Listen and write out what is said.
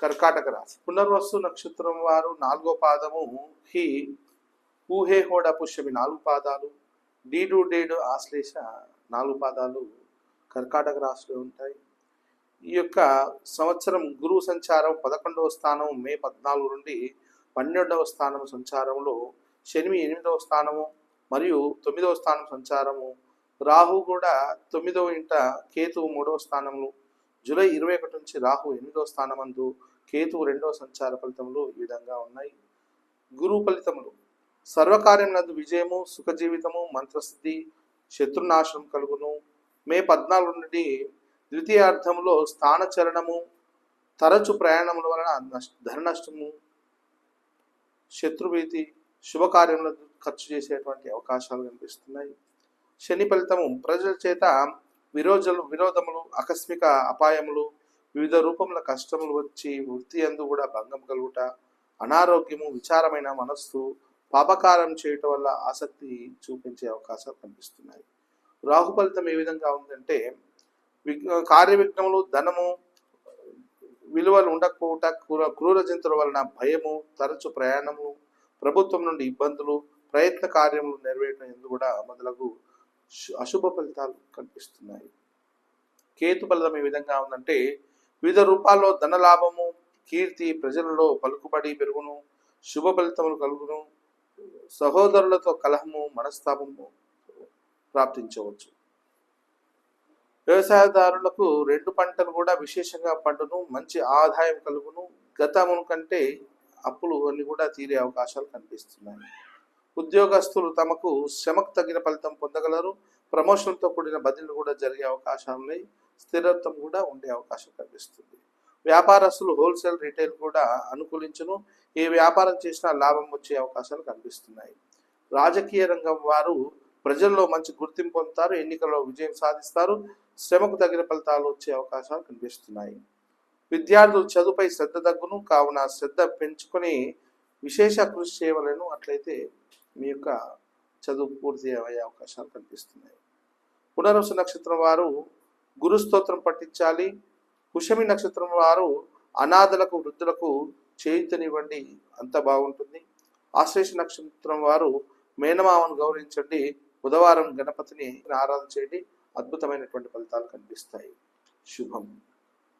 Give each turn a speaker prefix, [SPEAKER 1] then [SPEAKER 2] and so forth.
[SPEAKER 1] కర్కాటక రాశి. పునర్వస్తు నక్షత్రం వారు నాలుగో పాదము హి ఊహే హోడ పుష్యమి నాలుగు పాదాలు డీడు డేడు ఆశ్లేష నాలుగు పాదాలు కర్కాటక రాశిలో ఉంటాయి. ఈ యొక్క సంవత్సరం గురువు సంచారం పదకొండవ స్థానం మే పద్నాలుగు నుండి పన్నెండవ స్థానం సంచారంలో శని ఎనిమిదవ స్థానము మరియు తొమ్మిదవ స్థానం సంచారము రాహు కూడా తొమ్మిదవ ఇంట కేతువు మూడవ స్థానంలో జూలై ఇరవై ఒకటి నుంచి రాహు ఎనిమిదవ స్థానమందు కేతువు రెండవ సంచార ఫలితములు ఈ విధంగా ఉన్నాయి. గురువు ఫలితములు. సర్వకార్యం నందు విజయము సుఖజీవితము మంత్రసిద్ధి శత్రునాశనం కలుగును. మే పద్నాలుగు నుండి ద్వితీయార్థంలో స్థాన చలనము తరచు ప్రయాణముల వలన ధర ధన నష్టము శత్రుభీతి శుభకార్యంలో ఖర్చు చేసేటువంటి అవకాశాలు కనిపిస్తున్నాయి. శని ఫలితము. ప్రజల చేత విరోజలు విరోధములు ఆకస్మిక అపాయములు వివిధ రూపముల కష్టములు వచ్చి వృత్తి అందు కూడా భంగం కలుగుట అనారోగ్యము విచారమైన మనస్సు పాపకారం చేయటం వల్ల ఆసక్తి చూపించే అవకాశాలు కనిపిస్తున్నాయి. రాహు ఫలితం ఏ విధంగా ఉందంటే విఘ్న కార్య విఘ్నములు ధనము విలువలు ఉండకపోవట క్రూర క్రూర జంతువుల వలన భయము తరచు ప్రయాణము ప్రభుత్వం నుండి ఇబ్బందులు ప్రయత్న కార్యములు నెరవేరడం ఎందు కూడా మొదలగు అశుభ ఫలితాలు కనిపిస్తున్నాయి. కేతు ఫలితం ఏ విధంగా ఉందంటే వివిధ రూపాల్లో ధన లాభము కీర్తి ప్రజలలో పలుకుబడి పెరుగును శుభ ఫలితములు కలుగును సహోదరులతో కలహము మనస్తాపము ప్రాప్తించవచ్చు. వ్యవసాయదారులకు రెండు పంటలు కూడా విశేషంగా పండును మంచి ఆదాయం కలుగును. గతము కంటే అప్పులు అన్ని కూడా తీరే అవకాశాలు కనిపిస్తున్నాయి. ఉద్యోగస్తులు తమకు శ్రమకు తగిన ఫలితం పొందగలరు. ప్రమోషన్తో కూడిన బదిలీలు కూడా జరిగే అవకాశాలు ఉన్నాయి. స్థిరత్వం కూడా ఉండే అవకాశం కనిపిస్తుంది. వ్యాపారస్తులు హోల్సేల్ రీటైల్ కూడా అనుకూలించును. ఏ వ్యాపారం చేసినా లాభం వచ్చే అవకాశాలు కనిపిస్తున్నాయి. రాజకీయ రంగం వారు ప్రజల్లో మంచి గుర్తింపు పొందుతారు. ఎన్నికల్లో విజయం సాధిస్తారు. శ్రమకు తగిన ఫలితాలు వచ్చే అవకాశాలు కనిపిస్తున్నాయి. విద్యార్థులు చదువుపై శ్రద్ధ తగ్గును. కావున శ్రద్ధ పెంచుకొని విశేష కృషి చేయవలను. అట్లయితే మీ యొక్క చదువు పూర్తి అయ్యే అవకాశాలు కనిపిస్తున్నాయి. పునర్వసు నక్షత్రం వారు గురుస్తోత్రం పట్టించాలి పఠించాలి. కుషమి నక్షత్రం వారు అనాథలకు వృద్ధులకు చేయుతనివ్వండి. అంత బాగుంటుంది. ఆశ్లేష నక్షత్రం వారు మేనమామను గౌరవించండి. బుధవారం గణపతిని ఆరాధన చేయండి. అద్భుతమైనటువంటి ఫలితాలు కనిపిస్తాయి. శుభం.